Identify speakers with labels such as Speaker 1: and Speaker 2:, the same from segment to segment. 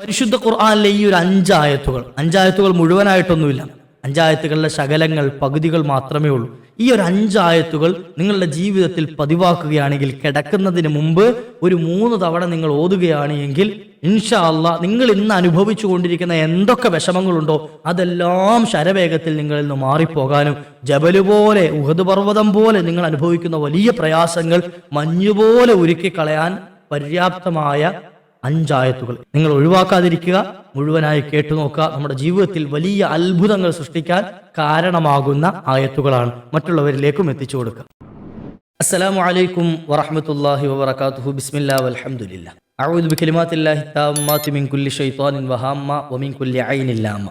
Speaker 1: പരിശുദ്ധ ഖുർആാനിലെ ഈ ഒരു അഞ്ചായത്തുകൾ അഞ്ചായത്തുകൾ മുഴുവനായിട്ടൊന്നുമില്ല. അഞ്ചായത്തുകളിലെ ശകലങ്ങൾ പകുതികൾ മാത്രമേ ഉള്ളൂ. ഈ ഒരു അഞ്ചായത്തുകൾ നിങ്ങളുടെ ജീവിതത്തിൽ പതിവാക്കുകയാണെങ്കിൽ കിടക്കുന്നതിന് മുമ്പ് ഒരു മൂന്ന് തവണ നിങ്ങൾ ഓതുകയാണ് എങ്കിൽ ഇൻഷാ നിങ്ങൾ ഇന്ന് അനുഭവിച്ചു കൊണ്ടിരിക്കുന്ന എന്തൊക്കെ വിഷമങ്ങളുണ്ടോ അതെല്ലാം ശരവേഗത്തിൽ നിങ്ങളിൽ നിന്ന് മാറിപ്പോകാനും ജബൽ പോലെ ഉഹദ് പർവതം പോലെ നിങ്ങൾ അനുഭവിക്കുന്ന വലിയ പ്രയാസങ്ങൾ മഞ്ഞുപോലെ ഉരുക്കിക്കളയാൻ പര്യാപ്തമായ അഞ്ചായത്തുകൾ. നിങ്ങൾ ഒഴിവാക്കാതിരിക്കുക മുഴുവനായി കേട്ടുനോക്കുക. നമ്മുടെ ജീവിതത്തിൽ വലിയ അത്ഭുതങ്ങൾ സൃഷ്ടിക്കാൻ കാരണമാകുന്ന ആയത്തുകളാണ്. മറ്റുള്ളവരിലേക്കും എത്തിച്ചു കൊടുക്കുക. അസ്സലാമു അലൈക്കും വറഹ്മത്തുള്ളാഹി വബറകാതുഹു. ബിസ്മില്ലാ വൽഹംദുലില്ലാ. അഊദു ബികലിമാത്തില്ലാഹി മിൻ കുല്ലി ശൈത്വാനിൻ വഹാമ്മ വമിൻ കുല്ലി ഐനിൻ ലാമ്മ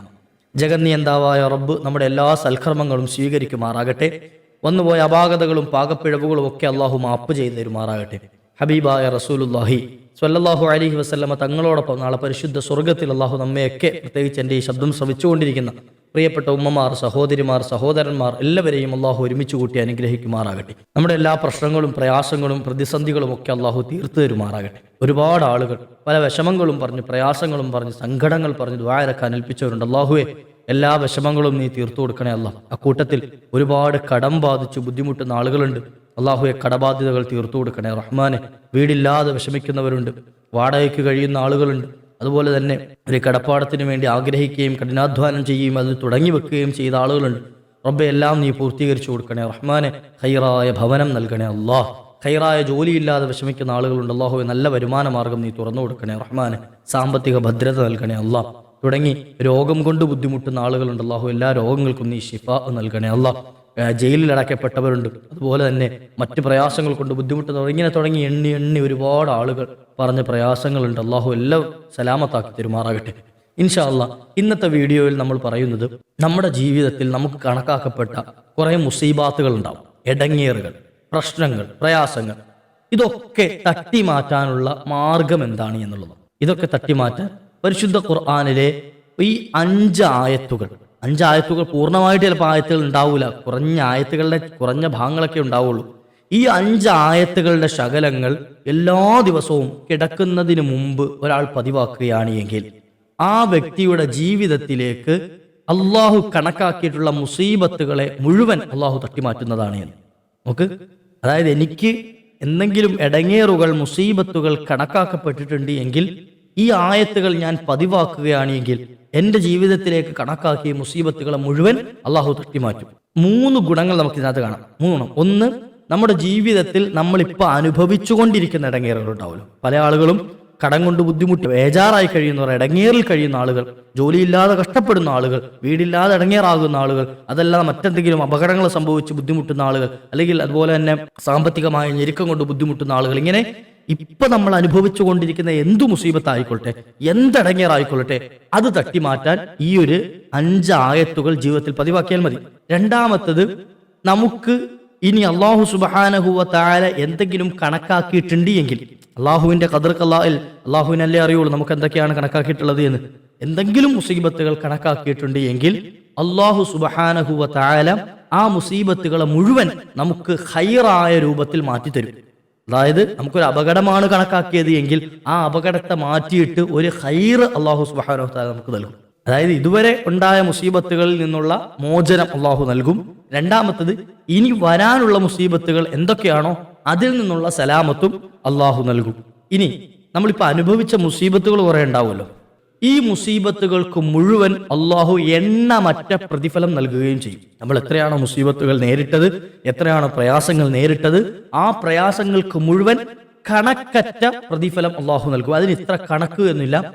Speaker 1: ജഗന്നിയന്താവായ റബ്ബ് നമ്മുടെ എല്ലാ സൽക്കർമ്മങ്ങളും സ്വീകരിക്കുമാറാകട്ടെ. വന്നുപോയ അപാകതകളും പാകപ്പിഴവുകളും ഒക്കെ അള്ളാഹു മാപ്പ് ചെയ്തു തരുമാറാകട്ടെ ഹബീബായ റസൂലുല്ലാഹി സ്വല്ലല്ലാഹു അലഹി വസല്ലമ തങ്ങളോടൊപ്പം നാളെ പരിശുദ്ധ സ്വർഗത്തിൽ അള്ളാഹു നമ്മയൊക്കെ പ്രത്യേകിച്ച് എന്റെ ഈ ശബ്ദം ശ്രവിച്ചുകൊണ്ടിരിക്കുന്ന പ്രിയപ്പെട്ട ഉമ്മമാർ സഹോദരിമാർ സഹോദരന്മാർ എല്ലാവരെയും അള്ളാഹു ഒരുമിച്ച് കൂട്ടി അനുഗ്രഹിക്കുമാറാകട്ടെ. നമ്മുടെ എല്ലാ പ്രശ്നങ്ങളും പ്രയാസങ്ങളും പ്രതിസന്ധികളും ഒക്കെ അള്ളാഹു തീർത്തു തരുമാറാകട്ടെ. ഒരുപാട് ആളുകൾ പല വിഷമങ്ങളും പറഞ്ഞ് പ്രയാസങ്ങളും പറഞ്ഞ് സങ്കടങ്ങൾ പറഞ്ഞ് ദ്വാരക്കാൻ ഏൽപ്പിച്ചവരുണ്ട്. അള്ളാഹുവെ എല്ലാ വിഷമങ്ങളും നീ തീർത്തു കൊടുക്കണേ അല്ല. അക്കൂട്ടത്തിൽ ഒരുപാട് കടം ബാധിച്ചു ബുദ്ധിമുട്ടുന്ന ആളുകളുണ്ട്. അള്ളാഹുയെ കടബാധ്യതകൾ തീർത്തു കൊടുക്കണേ. റഹ്മാനെ വീടില്ലാതെ വിഷമിക്കുന്നവരുണ്ട്. വാടകയ്ക്ക് കഴിയുന്ന ആളുകളുണ്ട്. അതുപോലെ തന്നെ ഒരു കടപ്പാടത്തിന് വേണ്ടി ആഗ്രഹിക്കുകയും കഠിനാധ്വാനം ചെയ്യുകയും അതിൽ തുടങ്ങി വെക്കുകയും ചെയ്ത ആളുകളുണ്ട്. റബ്ബെ എല്ലാം നീ പൂർത്തീകരിച്ചു കൊടുക്കണേ. റഹ്മാനെ ഹൈറായ ഭവനം നൽകണേ അള്ളാഹ് ഹൈറായ ജോലിയില്ലാതെ വിഷമിക്കുന്ന ആളുകളുണ്ട്. അള്ളാഹുവെ നല്ല വരുമാന മാർഗം നീ തുറന്നു കൊടുക്കണേ. റഹ്മാനെ സാമ്പത്തിക ഭദ്രത നൽകണേ അള്ളാഹ് തുടങ്ങി. രോഗം കൊണ്ട് ബുദ്ധിമുട്ടുന്ന ആളുകളുണ്ട്. അള്ളാഹു എല്ലാ രോഗങ്ങൾക്കും നീ ഷിഫ നൽകണേ. അള്ളാഹ് ജയിലിൽ അടയ്ക്കപ്പെട്ടവരുണ്ട്. അതുപോലെ തന്നെ മറ്റ് പ്രയാസങ്ങൾ കൊണ്ട് ബുദ്ധിമുട്ടുന്നവർ ഇങ്ങനെ തുടങ്ങി എണ്ണി എണ്ണി ഒരുപാട് ആളുകൾ പറഞ്ഞ പ്രയാസങ്ങളുണ്ട്. അള്ളാഹു എല്ലാം സലാമത്താക്കി തെരുമാറാകട്ടെ. ഇൻഷാ അല്ലാ ഇന്നത്തെ വീഡിയോയിൽ നമ്മൾ പറയുന്നത് നമ്മുടെ ജീവിതത്തിൽ നമുക്ക് കണക്കാക്കപ്പെട്ട കുറെ മുസീബാത്തുകൾ ഉണ്ടാവും. എടങ്ങേറുകൾ പ്രശ്നങ്ങൾ പ്രയാസങ്ങൾ. ഇതൊക്കെ തട്ടി മാറ്റാനുള്ള മാർഗം എന്താണ് എന്നുള്ളത്. ഇതൊക്കെ തട്ടി മാറ്റാൻ പരിശുദ്ധ ഖുർആാനിലെ ഈ അഞ്ച് ആയത്തുകൾ. അഞ്ച് ആയത്തുകൾ പൂർണമായിട്ട് ചിലപ്പോൾ ആയത്തുകൾ ഉണ്ടാവില്ല കുറഞ്ഞ ആയത്തുകളുടെ കുറഞ്ഞ ഭാഗങ്ങളൊക്കെ ഉണ്ടാവുള്ളൂ. ഈ അഞ്ച് ആയത്തുകളുടെ ശകലങ്ങൾ എല്ലാ ദിവസവും കിടക്കുന്നതിന് മുമ്പ് ഒരാൾ പതിവാക്കുകയാണ് എങ്കിൽ ആ വ്യക്തിയുടെ ജീവിതത്തിലേക്ക് അള്ളാഹു കണക്കാക്കിയിട്ടുള്ള മുസീബത്തുകളെ മുഴുവൻ അള്ളാഹു തട്ടിമാറ്റുന്നതാണ് എന്ന്. നോക്ക്. അതായത് എനിക്ക് എന്തെങ്കിലും ഇടങ്ങേറുകൾ മുസീബത്തുകൾ കണക്കാക്കപ്പെട്ടിട്ടുണ്ട് എങ്കിൽ ഈ ആയത്തുകൾ ഞാൻ പതിവാക്കുകയാണെങ്കിൽ എന്റെ ജീവിതത്തിലേക്ക് കണക്കാക്കിയ മുസീബത്തുകളെ മുഴുവൻ അള്ളാഹു മാറ്റും മൂന്ന് ഗുണങ്ങൾ നമുക്ക് ഇതിനകത്ത് കാണാം. മൂന്ന്. ഒന്ന് നമ്മുടെ ജീവിതത്തിൽ നമ്മളിപ്പോൾ അനുഭവിച്ചുകൊണ്ടിരിക്കുന്ന ഇടങ്ങേറുകൾ ഉണ്ടാവുമല്ലോ പല ആളുകളും കടം കൊണ്ട് ബുദ്ധിമുട്ട് ബേജാറായി കഴിയുന്നവർ ഇടങ്ങേറിൽ കഴിയുന്ന ആളുകൾ ജോലിയില്ലാതെ കഷ്ടപ്പെടുന്ന ആളുകൾ വീടില്ലാതെ ഇടങ്ങേറാകുന്ന ആളുകൾ അതല്ലാതെ മറ്റെന്തെങ്കിലും അപകടങ്ങൾ സംഭവിച്ച് ബുദ്ധിമുട്ടുന്ന ആളുകൾ അല്ലെങ്കിൽ അതുപോലെ തന്നെ സാമ്പത്തികമായ ഞെരുക്കം കൊണ്ട് ബുദ്ധിമുട്ടുന്ന ആളുകൾ ഇങ്ങനെ ഇപ്പൊ നമ്മൾ അനുഭവിച്ചു കൊണ്ടിരിക്കുന്ന എന്തു മുസീബത്തായിക്കൊള്ളട്ടെ എന്തടങ്ങിയറായിക്കൊള്ളട്ടെ അത് തട്ടി മാറ്റാൻ ഈ ഒരു അഞ്ച് ആയത്തുകൾ ജീവിതത്തിൽ പതിവാക്കിയാൽ മതി. രണ്ടാമത്തത് നമുക്ക് ഇനി അള്ളാഹു സുബാനഹുവ താര എന്തെങ്കിലും കണക്കാക്കിയിട്ടുണ്ട് എങ്കിൽ അള്ളാഹുവിന്റെ കതിർ കല്ലായിൽ അള്ളാഹുവിനല്ലേ അറിയുള്ളൂ നമുക്ക് എന്തൊക്കെയാണ് കണക്കാക്കിയിട്ടുള്ളത് എന്ന്. എന്തെങ്കിലും മുസീബത്തുകൾ കണക്കാക്കിയിട്ടുണ്ട് എങ്കിൽ അള്ളാഹു സുബഹാനഹുവ താര ആ മുസീബത്തുകളെ മുഴുവൻ നമുക്ക് ഹൈറായ രൂപത്തിൽ മാറ്റിത്തരും. അതായത് നമുക്കൊരു അപകടമാണ് കണക്കാക്കിയത് എങ്കിൽ ആ അപകടത്തെ മാറ്റിയിട്ട് ഒരു ഹൈർ അള്ളാഹു സുബാനഹു താല നമുക്ക് നൽകും. അതായത് ഇതുവരെ ഉണ്ടായ മുസീബത്തുകളിൽ നിന്നുള്ള മോചനം അള്ളാഹു നൽകും. രണ്ടാമത്തത് ഇനി വരാനുള്ള മുസീബത്തുകൾ എന്തൊക്കെയാണോ അതിൽ നിന്നുള്ള സലാമത്തും അള്ളാഹു നൽകും. ഇനി നമ്മളിപ്പോൾ അനുഭവിച്ച മുസീബത്തുകൾ കുറേ ഉണ്ടാവുമല്ലോ. ഈ മുസീബത്തുകൾക്ക് മുഴുവൻ അള്ളാഹു എണ്ണമറ്റ പ്രതിഫലം നൽകുകയും ചെയ്യും. നമ്മൾ എത്രയാണോ മുസീബത്തുകൾ നേരിട്ടത് എത്രയാണോ പ്രയാസങ്ങൾ നേരിട്ടത് ആ പ്രയാസങ്ങൾക്ക് മുഴുവൻ കണക്കറ്റ പ്രതിഫലം അള്ളാഹു നൽകും. അതിന് ഇത്ര കണക്ക് എന്നില്ല.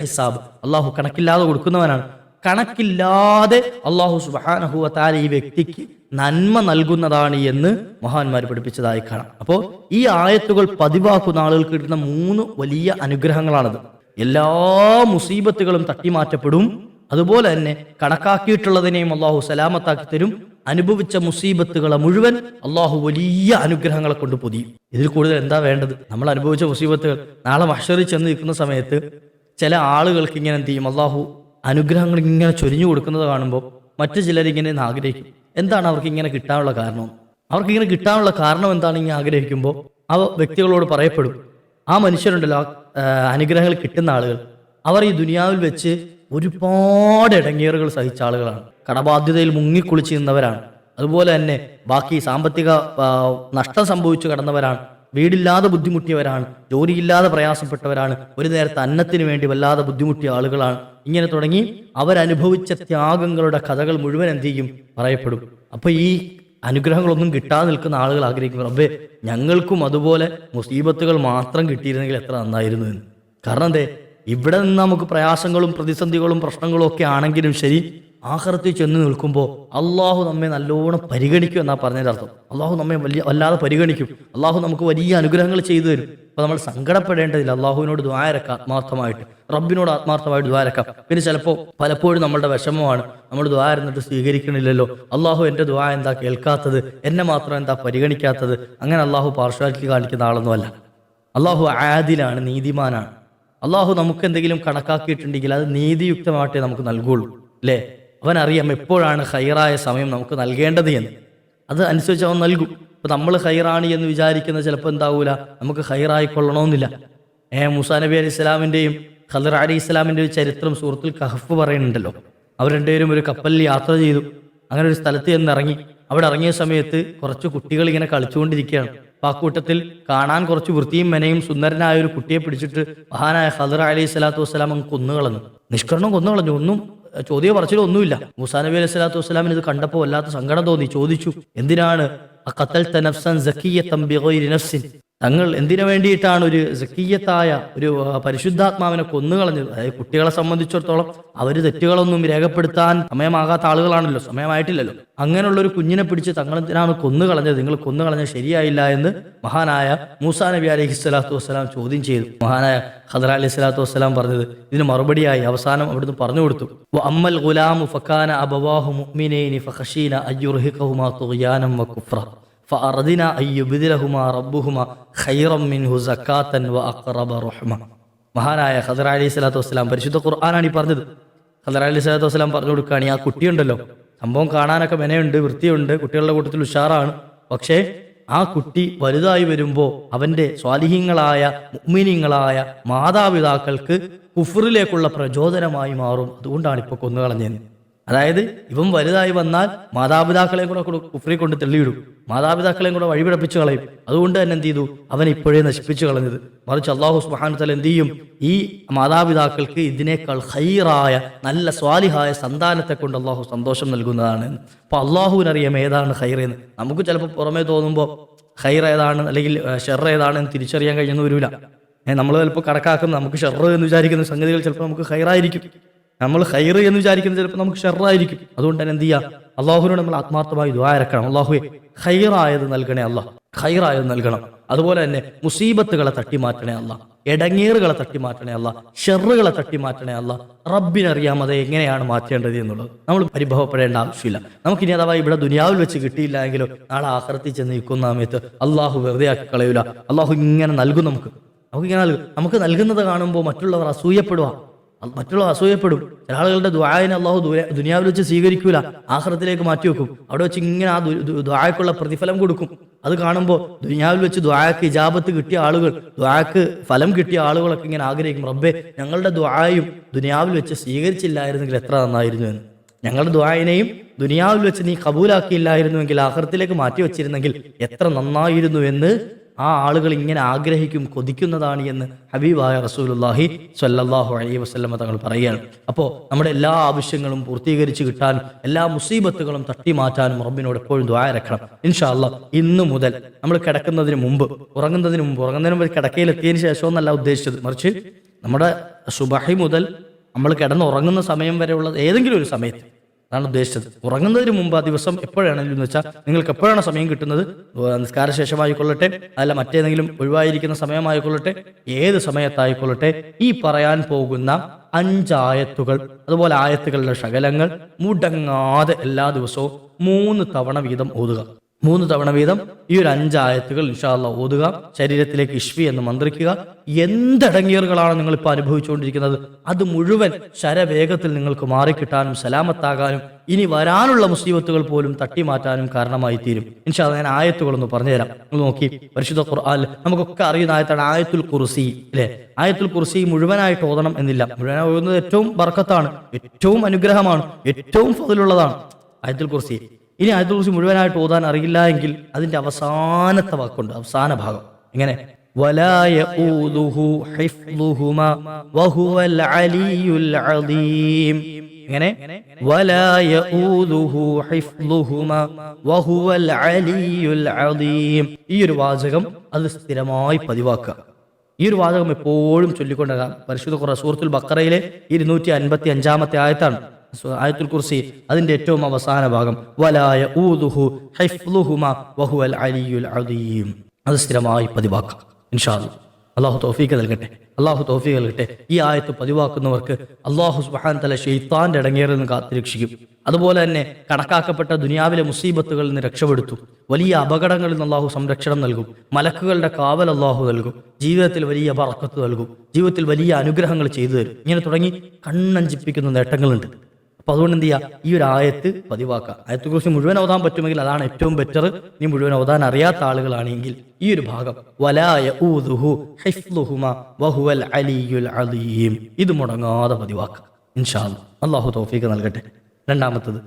Speaker 1: ഹിസാബ്. അള്ളാഹു കണക്കില്ലാതെ കൊടുക്കുന്നവനാണ്. കണക്കില്ലാതെ അള്ളാഹു സുബാനഹുവ ഈ വ്യക്തിക്ക് നന്മ നൽകുന്നതാണ് എന്ന് മഹാന്മാർ പഠിപ്പിച്ചതായി കാണാം. അപ്പോൾ ഈ ആയത്തുകൾ പതിവാക്കുന്ന ആളുകൾക്ക് കിട്ടുന്ന മൂന്ന് വലിയ അനുഗ്രഹങ്ങളാണത്. എല്ലാ മുസീബത്തുകളും തട്ടിമാറ്റപ്പെടും. അതുപോലെ തന്നെ കണക്കാക്കിയിട്ടുള്ളതിനെയും അള്ളാഹു സലാമത്താക്കി തരും. അനുഭവിച്ച മുസീബത്തുകളെ മുഴുവൻ അള്ളാഹു വലിയ അനുഗ്രഹങ്ങളെ കൊണ്ട് പൊതിയും. ഇതിൽ കൂടുതൽ എന്താ വേണ്ടത്? നമ്മൾ അനുഭവിച്ച മുസീബത്തുകൾ. നാളെ മഷറി ചെന്ന് നിൽക്കുന്ന സമയത്ത് ചില ആളുകൾക്ക് ഇങ്ങനെ എന്ത് ചെയ്യും? അള്ളാഹു അനുഗ്രഹങ്ങൾ ഇങ്ങനെ ചൊരിഞ്ഞു കൊടുക്കുന്നത് കാണുമ്പോൾ മറ്റു ചിലരിങ്ങനെ ആഗ്രഹിക്കും. എന്താണ് അവർക്ക് ഇങ്ങനെ കിട്ടാനുള്ള കാരണം? അവർക്ക് ഇങ്ങനെ കിട്ടാനുള്ള കാരണം എന്താണ് ഇങ്ങനെ ആഗ്രഹിക്കുമ്പോൾ? ആ വ്യക്തികളോട് പറയപ്പെടും. ആ മനുഷ്യരുണ്ടല്ലോ അനുഗ്രഹങ്ങൾ കിട്ടുന്ന ആളുകൾ. അവർ ഈ ദുനിയാവിൽ വെച്ച് ഒരുപാട് ഇടങ്ങേറുകൾ സഹിച്ച ആളുകളാണ്. കടബാധ്യതയിൽ മുങ്ങിക്കുളിച്ച് നിന്നവരാണ് അതുപോലെ തന്നെ ബാക്കി സാമ്പത്തിക നഷ്ടം സംഭവിച്ചു കടന്നവരാണ്. വീടില്ലാതെ ബുദ്ധിമുട്ടിയവരാണ് ജോലിയില്ലാതെ പ്രയാസപ്പെട്ടവരാണ് ഒരു നേരത്തെ അന്നത്തിന് വേണ്ടി വല്ലാതെ ബുദ്ധിമുട്ടിയ ആളുകളാണ്. ഇങ്ങനെ തുടങ്ങി അവരനുഭവിച്ച ത്യാഗങ്ങളുടെ കഥകൾ മുഴുവൻ എന്ത് ചെയ്യും? പറയപ്പെടും. അപ്പൊ ഈ അനുഗ്രഹങ്ങളൊന്നും കിട്ടാതെ നിൽക്കുന്ന ആളുകൾ ആഗ്രഹിക്കുന്നു റബ്ബേ ഞങ്ങൾക്കും അതുപോലെ മുസീബത്തുകൾ മാത്രം കിട്ടിയിരുന്നെങ്കിൽ എത്ര നന്നായിരുന്നു എന്ന്. കാരണം എന്തേ? ഇവിടെ നിന്ന് നമുക്ക് പ്രയാസങ്ങളും പ്രതിസന്ധികളും പ്രശ്നങ്ങളും ഒക്കെ ആണെങ്കിലും ശരി ആഹ്റത്തിൽ ചെന്ന് നിൽക്കുമ്പോൾ അള്ളാഹു നമ്മെ നല്ലോണം പരിഗണിക്കും എന്നാ പറഞ്ഞതിന്റെ അർത്ഥം. അള്ളാഹു നമ്മെ വലിയ വല്ലാതെ പരിഗണിക്കും. അള്ളാഹു നമുക്ക് വലിയ അനുഗ്രഹങ്ങൾ ചെയ്തു തരും. അപ്പൊ നമ്മൾ സങ്കടപ്പെടേണ്ടതില്ല. അള്ളാഹുവിനോട് ദ്വാരക്കാം ആത്മാർത്ഥമായിട്ട്. റബ്ബിനോട് ആത്മാർത്ഥമായിട്ട് ദ്വാരക്കാം പിന്നെ ചിലപ്പോൾ പലപ്പോഴും നമ്മളുടെ വിഷമമാണ്. നമ്മൾ ദ്വാരുന്നിട്ട് സ്വീകരിക്കണില്ലല്ലോ. അള്ളാഹു എന്റെ ദ്വാ എന്താ കേൾക്കാത്തത്? എന്നെ മാത്രം എന്താ പരിഗണിക്കാത്തത്? അങ്ങനെ അള്ളാഹു പാർശ്വാലിറ്റി കാണിക്കുന്ന ആളൊന്നുമല്ല. അള്ളാഹു ആദിലാണ് നീതിമാനാണ്. അള്ളാഹു നമുക്ക് എന്തെങ്കിലും കണക്കാക്കിയിട്ടുണ്ടെങ്കിൽ അത് നീതിയുക്തമായിട്ടേ നമുക്ക് നൽകുള്ളൂ. അല്ലേ? അവൻ അറിയാം എപ്പോഴാണ് ഹൈറായ സമയം നമുക്ക് നൽകേണ്ടത് എന്ന്. അത് അനുസരിച്ച് അവൻ നൽകും. ഇപ്പൊ നമ്മൾ ഹൈറാണ് എന്ന് വിചാരിക്കുന്ന ചിലപ്പോൾ എന്താവൂല? നമുക്ക് ഹൈറായിക്കൊള്ളണമെന്നില്ല ഏ മുസാ നബി അലി ഇസ്ലാമിന്റെയും ഖദർ അലി ഇസ്ലാമിന്റെ ഒരു ചരിത്രം സൂറത്തിൽ കഹഫ് പറയുന്നുണ്ടല്ലോ. അവർ രണ്ടുപേരും ഒരു കപ്പലിൽ യാത്ര ചെയ്തു. അങ്ങനെ ഒരു സ്ഥലത്ത് ചെന്ന് ഇറങ്ങി അവിടെ ഇറങ്ങിയ സമയത്ത് കുറച്ച് കുട്ടികൾ ഇങ്ങനെ കളിച്ചുകൊണ്ടിരിക്കുകയാണ്. അപ്പൊ ആ കൂട്ടത്തിൽ കാണാൻ കുറച്ച് വൃത്തിയും മെനയും സുന്ദരനായ ഒരു കുട്ടിയെ പിടിച്ചിട്ട് മഹാനായ ഖദർ അലി സ്വലാത്തു വസ്സലാം അങ്ങ് കൊന്നുകളഞ്ഞു. നിഷ്കരണം കൊന്നുകളഞ്ഞു. ഒന്നും ചോദ്യം പറച്ചിലൊന്നുമില്ല മൂസാ നബി അലൈഹി സ്വലാത്തു വസ്സലാമിന് ഇത് കണ്ടപ്പോൾ വല്ലാത്ത സങ്കടം തോന്നി. ചോദിച്ചു എന്തിനാണ്? നഫ്സിൻ. തങ്ങൾ എന്തിനു വേണ്ടിയിട്ടാണ് ഒരു സക്കീയത്തായ ഒരു പരിശുദ്ധാത്മാവിനെ കൊന്നുകളഞ്ഞത്? അതായത് കുട്ടികളെ സംബന്ധിച്ചിടത്തോളം അവർ തെറ്റുകളൊന്നും രേഖപ്പെടുത്താൻ സമയമാകാത്ത ആളുകളാണല്ലോ സമയമായിട്ടില്ലല്ലോ. അങ്ങനെയുള്ള ഒരു കുഞ്ഞിനെ പിടിച്ച് തങ്ങൾ എന്തിനാണ് കൊന്നുകളഞ്ഞത്? നിങ്ങൾ കൊന്നുകളഞ്ഞത് ശരിയായില്ല എന്ന് മഹാനായ മൂസാ നബി അലഹി സ്വലാത്തു വസ്സലാം ചോദ്യം ചെയ്തു. മഹാനായ ഖദർ അലി സ്വലാത്തു വസ്സലാം പറഞ്ഞത് ഇതിന് മറുപടിയായി അവസാനം അവിടുന്ന് പറഞ്ഞു കൊടുത്തു. "വ അമ്മൽ ഗുലാമു ഫക്കാന അബവാഹു മുഅ്മിനൈനി ഫഖശീന അയ്യുർഹിഖഹുമാ തുഗ്യാനം വകുഫ്ര ഫഅർദിന ഖൈറം മിൻഹു വ റഹ്മ. മഹാനായ ഖദർ അലി സ്വലാത്തു വസ്സലാം പരിശുദ്ധ ഖുർആനാണ് ഈ പറഞ്ഞത്. ഖദർ അലി സ്വലാത്തു വസ്സലാം പറഞ്ഞു കൊടുക്കുകയാണ് ആ കുട്ടിയുണ്ടല്ലോ സംഭവം കാണാനൊക്കെ മെനയുണ്ട് വൃത്തിയുണ്ട് കുട്ടികളുടെ കൂട്ടത്തിൽ ഉഷാറാണ്. പക്ഷേ ആ കുട്ടി വലുതായി വരുമ്പോൾ അവന്റെ സ്വാലിഹീങ്ങളായ മുഅ്മിനീങ്ങളായ മാതാപിതാക്കൾക്ക് കുഫറിലേക്കുള്ള പ്രചോദനമായി മാറും. അതുകൊണ്ടാണ് ഇപ്പോൾ കൊന്നുകളഞ്ഞത്. അതായത് ഇവൻ വലുതായി വന്നാൽ മാതാപിതാക്കളെയും കൂടെ കുഫ്രി കൊണ്ട് തെള്ളിയിടും. മാതാപിതാക്കളെയും കൂടെ വഴിപിടപ്പിച്ചു കളയും. അതുകൊണ്ട് തന്നെ എന്ത് ചെയ്തു? അവൻ ഇപ്പോഴേ നശിപ്പിച്ചു കളഞ്ഞത്. മറിച്ച് അള്ളാഹു സുബ്ഹാനഹു തല എന്ത് ചെയ്യും? ഈ മാതാപിതാക്കൾക്ക് ഇതിനേക്കാൾ ഹൈറായ നല്ല സ്വാലിഹായ സന്താനത്തെ കൊണ്ട് അള്ളാഹു സന്തോഷം നൽകുന്നതാണ്. അപ്പൊ അള്ളാഹുവിനറിയാം ഏതാണ് ഹൈറെന്ന് നമുക്ക് ചിലപ്പോൾ പുറമേ തോന്നുമ്പോൾ ഹൈർ ഏതാണ് അല്ലെങ്കിൽ ഷെർ ഏതാണ് എന്ന് തിരിച്ചറിയാൻ കഴിയുന്ന വരില്ല നമ്മൾ ചിലപ്പോൾ കണക്കാക്കുന്ന നമുക്ക് ഷെർ എന്ന് വിചാരിക്കുന്ന സംഗതികൾ ചിലപ്പോൾ നമുക്ക് ഹൈറായിരിക്കും നമ്മൾ ഹൈർ എന്ന് വിചാരിക്കുന്നത് ചിലപ്പോൾ നമുക്ക് ഷെറായിരിക്കും. അതുകൊണ്ട് തന്നെ എന്ത് ചെയ്യുക അള്ളാഹുവിനോട് നമ്മൾ ആത്മാർത്ഥമായി ദ്വാരക്കണം അള്ളാഹുവെ ഹൈറായത് നൽകണേ അല്ല ഹൈറായത് നൽകണം. അതുപോലെ തന്നെ മുസീബത്തുകളെ തട്ടിമാറ്റണേ അല്ല എടങ്ങേറുകളെ തട്ടിമാറ്റണേ അല്ല ഷെറുകളെ തട്ടിമാറ്റണേ അല്ല റബ്ബിനറിയാം അത് എങ്ങനെയാണ് മാറ്റേണ്ടത് എന്നുള്ളത് നമ്മൾ പരിഭവപ്പെടേണ്ട ആവശ്യമില്ല. നമുക്കിനി അഥവാ ഇവിടെ ദുനിയാവിൽ വെച്ച് കിട്ടിയില്ല എങ്കിലും നാളെ ആഹ്റത്തിൽ ചെന്ന് നിൽക്കുന്ന സമയത്ത് അള്ളാഹു വെറുതെ ആക്കി കളയൂല. അള്ളാഹു ഇങ്ങനെ നൽകും നമുക്ക്. നമുക്ക് ഇങ്ങനെ നൽകും. നമുക്ക് നൽകുന്നത് കാണുമ്പോൾ മറ്റുള്ളവർ അസൂയപ്പെടുക മറ്റുള്ള അസൂയപ്പെടും. ചില ആളുകളുടെ ദ്വായനെ അള്ളാഹു ദുനിയാവിൽ വെച്ച് സ്വീകരിക്കൂല. ആഹ്റത്തിലേക്ക് മാറ്റി വെക്കും അവിടെ വെച്ച് ഇങ്ങനെ ആ ദ്വായക്കുള്ള പ്രതിഫലം കൊടുക്കും. അത് കാണുമ്പോൾ ദുനിയാവിൽ വെച്ച് ദ്വായക്ക് ഇജാബത്ത് കിട്ടിയ ആളുകൾ ദ്വായക്ക് ഫലം കിട്ടിയ ആളുകളൊക്കെ ഇങ്ങനെ ആഗ്രഹിക്കും. റബ്ബെ ഞങ്ങളുടെ ദ്വായും ദുനിയാവിൽ വെച്ച് സ്വീകരിച്ചില്ലായിരുന്നെങ്കിൽ എത്ര നന്നായിരുന്നു എന്ന്. ഞങ്ങളുടെ ദ്വായനെയും ദുനിയാവിൽ വെച്ച് നീ കബൂലാക്കിയില്ലായിരുന്നുവെങ്കിൽ ആഹ്റത്തിലേക്ക് മാറ്റി വെച്ചിരുന്നെങ്കിൽ എത്ര നന്നായിരുന്നു എന്ന് ആ ആളുകൾ ഇങ്ങനെ ആഗ്രഹിക്കും കൊതിക്കുന്നതാണ് എന്ന് ഹബീബായ റസൂലുല്ലാഹി സല്ലാഹു അലൈഹി വസ്ലമ തങ്ങൾ പറയുകയാണ്. അപ്പോൾ നമ്മുടെ എല്ലാ ആവശ്യങ്ങളും പൂർത്തീകരിച്ച് കിട്ടാൻ എല്ലാ മുസീബത്തുകളും തട്ടി മാറ്റാനും റബ്ബിനോട് എപ്പോഴും ദ്വാരക്കണം ഇൻഷാ ഇന്ന് ഇന്നു മുതൽ നമ്മൾ കിടക്കുന്നതിന് മുമ്പ് ഉറങ്ങുന്നതിന് മുമ്പ് ഉറങ്ങുന്നതിന് മുമ്പ് ശേഷം എന്നല്ല ഉദ്ദേശിച്ചത്. മറിച്ച് നമ്മുടെ സുബഹി മുതൽ നമ്മൾ കിടന്ന് ഉറങ്ങുന്ന സമയം വരെയുള്ള ഏതെങ്കിലും ഒരു സമയത്ത് അതാണ് ഉദ്ദേശിച്ചത്. ഉറങ്ങുന്നതിന് മുമ്പ് ആ ദിവസം എപ്പോഴാണെങ്കിലും എന്ന് വെച്ചാൽ നിങ്ങൾക്ക് എപ്പോഴാണ് സമയം കിട്ടുന്നത്? നിസ്കാരശേഷമായിക്കൊള്ളട്ടെ നിസ്കാര ശേഷമായിക്കൊള്ളട്ടെ അല്ല മറ്റേതെങ്കിലും ഒഴിവായിരിക്കുന്ന സമയമായിക്കൊള്ളട്ടെ ഏത് സമയത്തായിക്കൊള്ളട്ടെ ഈ പറയാൻ പോകുന്ന അഞ്ചായത്തുകൾ അതുപോലെ ആയത്തുകളുടെ ശകലങ്ങൾ മുടങ്ങാതെ എല്ലാ ദിവസവും മൂന്ന് തവണ വീതം ഓതുക. മൂന്ന് തവണ വീതം ഈ ഒരു അഞ്ചായത്തുകൾ ഇൻഷാല്ല ഓതുക ശരീരത്തിലേക്ക് ഇഷ്വി എന്ന് മന്ത്രിക്കുക. എന്തടങ്ങിയറുകളാണ് നിങ്ങൾ ഇപ്പോൾ അനുഭവിച്ചുകൊണ്ടിരിക്കുന്നത്? അത് മുഴുവൻ ശരവേഗത്തിൽ നിങ്ങൾക്ക് മാറിക്കിട്ടാനും സലാമത്താകാനും ഇനി വരാനുള്ള മുസീബത്തുകൾ പോലും തട്ടിമാറ്റാനും കാരണമായി തീരും ഇൻഷാല്ല ഞാൻ ആയത്തുകളൊന്ന് പറഞ്ഞുതരാം. നിങ്ങൾ നോക്കി പരിശുദ്ധ ഖുർആൻ നമുക്കൊക്കെ അറിയുന്ന ആയത്താണ് ആയത്തുൽ കുർസി അല്ലെ? ആയത്തുൽ കുർസി മുഴുവനായിട്ട് ഓതണം എന്നില്ല. മുഴുവനായി ഓതുന്നത് ഏറ്റവും ബർക്കത്താണ് ഏറ്റവും അനുഗ്രഹമാണ് ഏറ്റവും ഫതിലുള്ളതാണ് ആയത്തുൽ കുർസി. ഇനി ആയത്തുൽ കുറിച്ച് മുഴുവനായിട്ട് ഓതാൻ അറിയില്ല എങ്കിൽ അതിന്റെ അവസാനത്തെ വാക്കുണ്ട് അവസാന ഭാഗം. ഇങ്ങനെ എങ്ങനെ? ഈ ഒരു വാചകം അത് സ്ഥിരമായി പതിവാക്കുക. ഈ ഒരു വാചകം എപ്പോഴും ചൊല്ലിക്കൊണ്ടാകാം. പരിശുദ്ധ ഖുറ സൂറത്തുൽ ബക്കറയിലെ ഇരുന്നൂറ്റി അൻപത്തി അഞ്ചാമത്തെ ആയത്താണ്. ആയത്തുൽ കുർസി അതിന്റെ ഏറ്റവും അവസാന ഭാഗം വലായ ഊദുഹു അത് സ്ഥിരമായി പതിവാക്കാം. അള്ളാഹു തോഫീക്ക് നൽകട്ടെ. അള്ളാഹു തോഫീക്ക് നൽകട്ടെ. ഈ ആയത്ത് പതിവാക്കുന്നവർക്ക് അള്ളാഹു സുബാൻ തല ഷെയ്ത്താന്റെ ഇടങ്ങേറിൽ നിന്ന് കാത്തിരക്ഷിക്കും. അതുപോലെ തന്നെ കണക്കാക്കപ്പെട്ട ദുനിയാവിലെ മുസീബത്തുകളിൽ നിന്ന് രക്ഷപ്പെടുത്തും. വലിയ അപകടങ്ങളിൽ നിന്ന് അള്ളാഹു സംരക്ഷണം നൽകും. മലക്കുകളുടെ കാവൽ അള്ളാഹു നൽകും. ജീവിതത്തിൽ വലിയ പറക്കത്ത് നൽകും. ജീവിതത്തിൽ വലിയ അനുഗ്രഹങ്ങൾ ചെയ്തു തരും. ഇങ്ങനെ തുടങ്ങി കണ്ണഞ്ചിപ്പിക്കുന്ന നേട്ടങ്ങളുണ്ട്. അപ്പൊ അതുകൊണ്ട് എന്ത് ചെയ്യുക ഈ ഒരു ആയത്ത് പതിവാക്കുക. ആയത്തെ കുറിച്ച് മുഴുവൻ ഓതാൻ പറ്റുമെങ്കിൽ അതാണ് ഏറ്റവും ബെറ്റർ നീ മുഴുവൻ ഓതാൻ അറിയാത്ത ആളുകളാണെങ്കിൽ ഈ ഒരു ഭാഗം. വലായ ഊദുഹു വഹുവൽ അലീം. ഇത് മുടങ്ങാതെ പതിവാക്കുക. ഇൻഷാ അല്ലാ. അള്ളാഹു തൗഫീഖ് നൽകട്ടെ. രണ്ടാമത്തത്.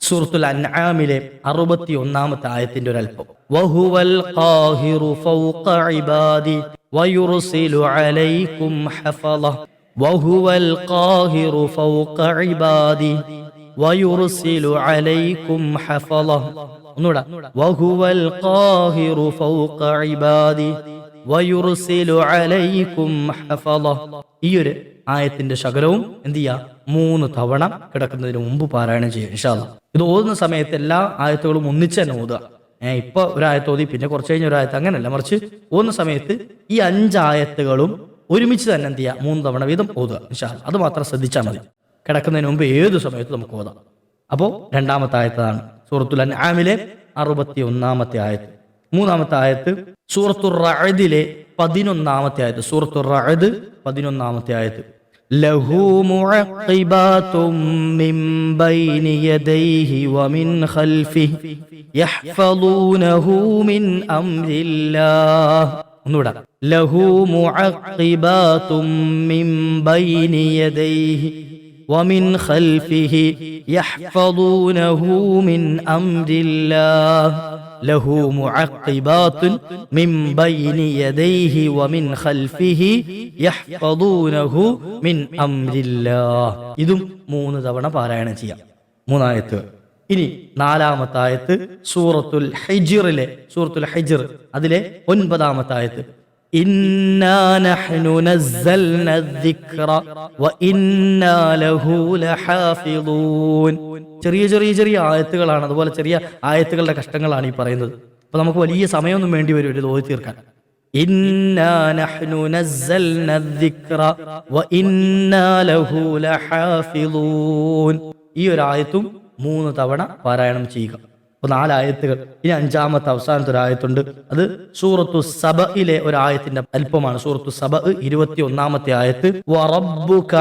Speaker 1: സൂറത്തുൽ അൻആമിലെ അറുപത്തി ഒന്നാമത്തെ ആയത്തിന്റെ ഒരു അല്പം. വഹുവൽ ഖാഹിറു ഫൗഖ ഇബാദി വയുർസിലു അലൈക്കും ഹഫള. വഹുവൽ القاهر فوق ഇബാദി ويرسل عليكم حفظه نورا വഹുവൽ ഖാഹിറു فوق ഇബാദി വയുർസിലു عليكم ഹഫള. ഈ ഒരു ആയത്തിന്റെ ശകലവും എന്ത് ചെയ്യുക മൂന്ന് തവണ കിടക്കുന്നതിന് മുമ്പ് പാരായണം ചെയ്യുക ഇൻഷാല്ല ഇത് ഓതുന്ന സമയത്ത് എല്ലാ ആയത്തുകളും ഒന്നിച്ച് തന്നെ ഓതുക. ഏഹ് ഇപ്പൊ ഒരായത്തോതി പിന്നെ കുറച്ച് കഴിഞ്ഞ ഒരായത്ത് അങ്ങനെയല്ല മറിച്ച് ഓതുന്ന സമയത്ത് ഈ അഞ്ചായത്തുകളും ഒരുമിച്ച് തന്നെ എന്ത് ചെയ്യുക മൂന്ന് തവണ വീതം ഓതുക ഇൻഷാല്ല അത് മാത്രം ശ്രദ്ധിച്ചാൽ മതി. കിടക്കുന്നതിന് മുമ്പ് ഏത് സമയത്ത് നമുക്ക് ഓതാം. അപ്പോൾ രണ്ടാമത്തെ ആയത്താണ് സൂറത്തുൽ അൻആമിലെ അറുപത്തി ഒന്നാമത്തെ ആയത്ത്. മൂന്നാമത്തെ ആയത്ത് സൂറത്തുർ റഅദിലെ പതിനൊന്നാമത്തെ ആയത്ത്. സൂറത്തുർ റഅദ് പതിനൊന്നാമത്തെ ആയത്ത്. ലഹു മുഅഖിബാതും മിൻ ബൈനി യദൈഹി വമിൻ ഖൽഫിഹി യഹ്ഫളൂനഹു മിൻ അംരില്ലാഹ്. ഒന്നുകൂടാ. ലഹു മുഅഖിബാതും മിൻ ബൈനി യദൈഹി വമിൻ ഖൽഫിഹി യഹ്ഫദൂനഹു മിൻ അംരില്ലാഹ്. ലഹു മുഅഖിബാതുൻ മിൻ ബൈനി യദൈഹി വമിൻ ഖൽഫിഹി യഹ്ഫദൂനഹു മിൻ ഇതും മൂന്ന് തവണ പാരായണം ചെയ്യാം. മൂന്നായത്ത്. ഇനി നാലാമത്തെ ആയത്ത് സൂറത്തുൽ ഹൈജിറിലെ സൂറത്തുൽ ഹൈജിർ അതിലെ ഒൻപതാമത്തായത്ത് ചെറിയ ചെറിയ ചെറിയ ആയത്തുകളാണ്. അതുപോലെ ചെറിയ ആയത്തുകളുടെ കഷ്ടങ്ങളാണ് ഈ പറയുന്നത്. അപ്പൊ നമുക്ക് വലിയ സമയമൊന്നും വേണ്ടി വരും ഒരു തോതി തീർക്കാൻ. ഈ ഒരു ആയത്തും മൂന്ന് തവണ പാരായണം ചെയ്യുക. അപ്പൊ നാലായത്തുകൾ. ഇനി അഞ്ചാമത്തെ അവസാനത്തെ ഒരു ആയത്തുണ്ട്. അത് സൂറത്തു സബയിലെ ഒരു ആയത്തിന്റെ അല്പമാണ്. സൂറത്തു സബ ഇരുപത്തി ഒന്നാമത്തെ ആയത്ത്. വറബ്ബുക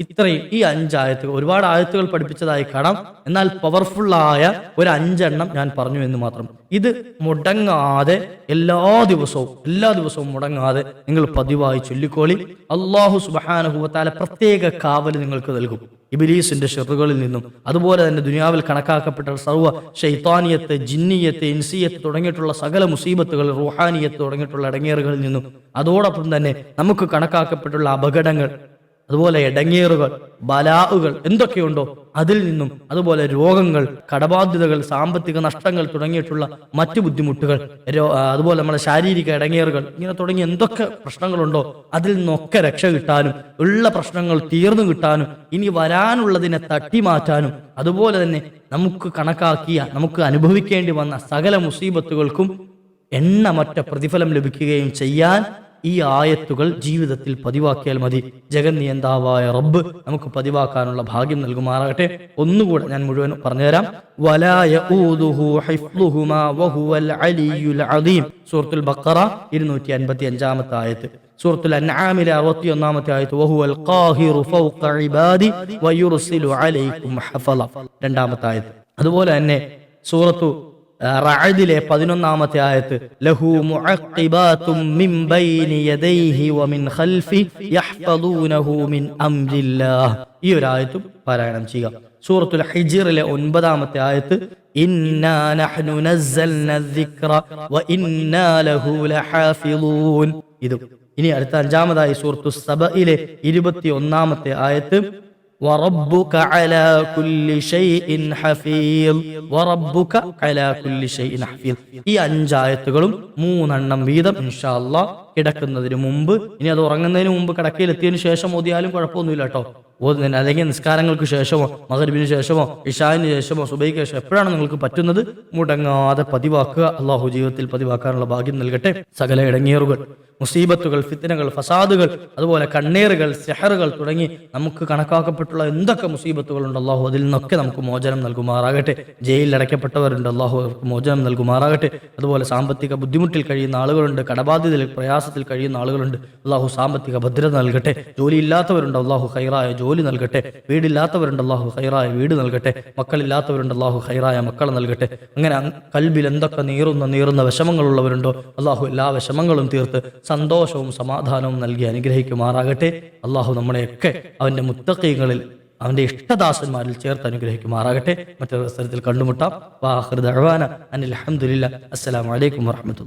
Speaker 1: ഇത്രയും ഈ അഞ്ചായത്തുകൾ ഒരുപാട് ആയത്തുകൾ പഠിപ്പിച്ചതായി കാണാം. എന്നാൽ പവർഫുള്ളായ ഒരു അഞ്ചെണ്ണം ഞാൻ പറഞ്ഞു എന്ന് മാത്രം. ഇത് മുടങ്ങാതെ എല്ലാ ദിവസവും എല്ലാ ദിവസവും മുടങ്ങാതെ നിങ്ങൾ പതിവായി ചൊല്ലിക്കോളി. അള്ളാഹു സുബഹാനുഭവത്താലെ പ്രത്യേക കാവൽ നിങ്ങൾക്ക് നൽകും. ഇബിലീസിന്റെ ഷെറുകളിൽ നിന്നും അതുപോലെ തന്നെ ദുനിയാവിൽ കണക്കാക്കപ്പെട്ട സർവ ഷെയ്ത്താനിയത്ത് ജിന്നിയത്ത് ഇൻസിയത്ത് തുടങ്ങിയിട്ടുള്ള സകല മുസീബത്തുകൾ റുഹാനിയത്ത് തുടങ്ങിയിട്ടുള്ള ഇടങ്ങേറുകളിൽ നിന്നും അതോടൊപ്പം തന്നെ നമുക്ക് കണക്കാക്കപ്പെട്ടുള്ള അപകടങ്ങൾ അതുപോലെ ഇടങ്ങേറുകൾ ബലാവുകൾ എന്തൊക്കെയുണ്ടോ അതിൽ നിന്നും അതുപോലെ രോഗങ്ങൾ കടബാധ്യതകൾ സാമ്പത്തിക നഷ്ടങ്ങൾ തുടങ്ങിയിട്ടുള്ള മറ്റു ബുദ്ധിമുട്ടുകൾ അതുപോലെ നമ്മുടെ ശാരീരിക ഇടങ്ങേറുകൾ ഇങ്ങനെ തുടങ്ങി എന്തൊക്കെ പ്രശ്നങ്ങളുണ്ടോ അതിൽ നിന്നൊക്കെ രക്ഷ കിട്ടാനും ഉള്ള പ്രശ്നങ്ങൾ തീർന്നു കിട്ടാനും ഇനി വരാനുള്ളതിനെ തട്ടി മാറ്റാനും അതുപോലെ തന്നെ നമുക്ക് കണക്കാക്കിയ നമുക്ക് അനുഭവിക്കേണ്ടി വന്ന സകല മുസീബത്തുകൾക്കും എണ്ണമറ്റ പ്രതിഫലം ലഭിക്കുകയും ചെയ്യാൻ ഈ ആയത്തുകൾ ജീവിതത്തിൽ പതിവാക്കിയാൽ മതി. ജഗന്നിയന്താവായ റബ്ബ് നമുക്ക് പതിവാക്കാനുള്ള ഭാഗ്യം നൽകുമാറാകട്ടെ. ഒന്നുകൂടെ ഞാൻ മുഴുവൻ പറഞ്ഞുതരാം. സൂറത്തുൽ ബഖറ ഇരുന്നൂറ്റി അൻപത്തി അഞ്ചാമത്തെ ആയത്ത്. സൂറത്തുൽ അൻആമിലെ അറുപത്തി ഒന്നാമത്തെ ആയത്ത് വഹുവൽ ഖാഹിറു ഫൗഖ ഇബാദി വയുർസിലു അലൈക്കും ഹഫള. രണ്ടാമത്തെ ആയത്ത്. അതുപോലെ തന്നെ സൂറത്തു റഅദിലെ പതിനൊന്നാമത്തെ ആയത്ത് ലഹു മുഅഖിബാതും മിൻ ബൈനി യദൈഹി വമിൻ ഖൽഫി യഹ്ഫദൂനഹു മിൻ അംരില്ലാഹ്. ഈ ഒരു ആയത്തും പാരായണം ചെയ്യുക. സൂറത്തുൽ ഹിജിറിലെ ഒൻപതാമത്തെ ആയത്ത് ഇന്നാ നഹ്നു നസ്സൽന ദിക്റ വ ഇന്നാ ലഹു ലഹാഫിളൂൻ ഇതും. ഇനി അടുത്ത അഞ്ചാമതായി സൂറത്തു സബയിലെ ഇരുപത്തി ഒന്നാമത്തെ ആയത്ത് وربك على كل شيء حفيظ وربك على كل شيء حفيظ ഈ അഞ്ചായത്തുകളും മൂന്നെണ്ണം വീതം ഇൻഷാ അല്ലാ കിടക്കുന്നതിന് മുമ്പ് ഇനി അത് ഉറങ്ങുന്നതിന് മുമ്പ് കിടക്കയിലെത്തിയതിനു ശേഷം ഓതിയാലും കുഴപ്പമൊന്നുമില്ല കേട്ടോ ഓതുന്നതിന് അല്ലെങ്കിൽ നിസ്കാരങ്ങൾക്ക് ശേഷമോ മകരിബിന് ശേഷമോ ഇഷാന് ശേഷമോ സുബൈക്ക് ശേഷം എപ്പോഴാണ് നിങ്ങൾക്ക് പറ്റുന്നത്? മുടങ്ങാതെ പതിവാക്കുക. അള്ളാഹു ജീവിതത്തിൽ പതിവാക്കാനുള്ള ഭാഗ്യം നൽകട്ടെ. സകല ഇടങ്ങേറുകൾ മുസീബത്തുകൾ ഫിത്തനകൾ ഫസാദുകൾ അതുപോലെ കണ്ണേറുകൾ സെഹറുകൾ തുടങ്ങി നമുക്ക് കണക്കാക്കപ്പെട്ടുള്ള എന്തൊക്കെ മുസീബത്തുകളുണ്ട് അള്ളാഹു അതിൽ നിന്നൊക്കെ നമുക്ക് മോചനം നൽകുമാറാകട്ടെ. ജയിലിൽ അടയ്ക്കപ്പെട്ടവരുണ്ട് അള്ളാഹു അവർക്ക് മോചനം നൽകുമാറാകട്ടെ. അതുപോലെ സാമ്പത്തിക ബുദ്ധിമുട്ടിൽ കഴിയുന്ന ആളുകളുണ്ട് കടബാധ്യതയിൽ പ്രയാസത്തിൽ കഴിയുന്ന ആളുകളുണ്ട്. അള്ളാഹു സാമ്പത്തിക ഭദ്രത നൽകട്ടെ. ജോലിയില്ലാത്തവരുണ്ട് അള്ളാഹു ഹൈറായ ജോലി നൽകട്ടെ. വീടില്ലാത്തവരുണ്ട് അള്ളാഹു ഹൈറായ വീട് നൽകട്ടെ. മക്കളില്ലാത്തവരുണ്ട് അള്ളാഹു ഹൈറായ മക്കളെ നൽകട്ടെ. അങ്ങനെ അങ് കൽബിൽ എന്തൊക്കെ നീറുന്ന നീറുന്ന വിഷമങ്ങളുള്ളവരുണ്ടോ? അള്ളാഹു എല്ലാ വിഷമങ്ങളും തീർത്ത് സന്തോഷവും സമാധാനവും നൽകി അനുഗ്രഹിക്കുമാറാകട്ടെ. അള്ളാഹു നമ്മളെയൊക്കെ അവന്റെ മുത്തക്കൈകളിൽ അവന്റെ ഇഷ്ടദാസന്മാരിൽ ചേർത്ത് അനുഗ്രഹിക്കുമാറാകട്ടെ. മറ്റൊരു അവസരത്തിൽ കണ്ടുമുട്ടാം. വാഹൃദ അനിൽ അഹമ്മദില്ല അസ്സലാമലൈക്കും വാഹമത്തുള്ള